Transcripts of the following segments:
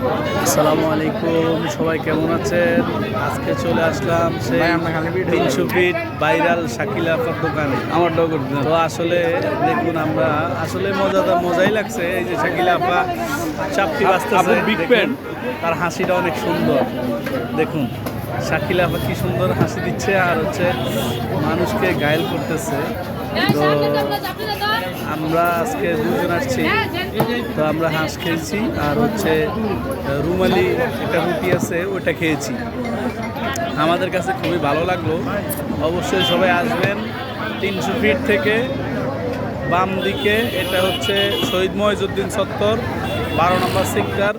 আসসালামু আলাইকুম সবাই কেমন আছেন? আজকে চলে আসলাম সেই তিনশো ফিট ভাইরাল শাকিল আপার দোকানে। আমার তো আসলে দেখুন আমরা আসলে মজাদার মজাই লাগছে। এই যে শাকিল আপা চাপটি বাঁচতে বিগ প্যান্ট। তার হাসিটা অনেক সুন্দর। দেখুন। শাকিল কি সুন্দর হাসি দিচ্ছে আর হচ্ছে মানুষকে গায়েল করতেছে। তো আমরা আজকে দুজন আসছি, তো আমরা হাঁস খেয়েছি আর হচ্ছে রুমালি একটা রুটি আছে ওটা খেয়েছি। আমাদের কাছে খুবই ভালো লাগল। অবশ্যই সবাই আসবেন তিনশো ফিট থেকে বাম দিকে, এটা হচ্ছে শহীদ মহিজুদ্দিন সত্তর, বারো নম্বর সেক্টর।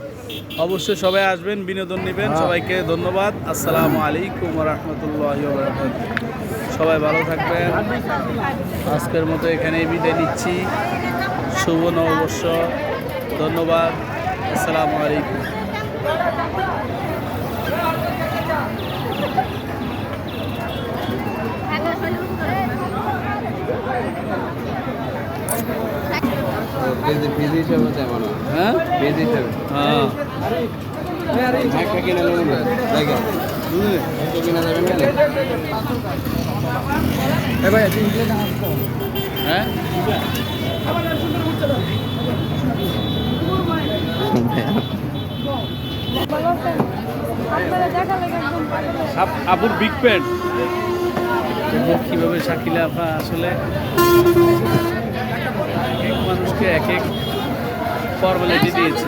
অবশ্যই সবাই আসবেন বিনোদন নেবেন। সবাইকে ধন্যবাদ। আসসালামু আলাইকুম রহমতুল্লাহ সবাই ভালো থাকবেন। আজকের মতো এখানেই বিদায় নিচ্ছি। শুভ নববর্ষ। ধন্যবাদ। আসসালামু আলাইকুম। হ্যাঁ? আপুর বিগ প্যান্ট কীভাবে শাকিলা আপা আসলে? ফর্মালিটি দিয়েছে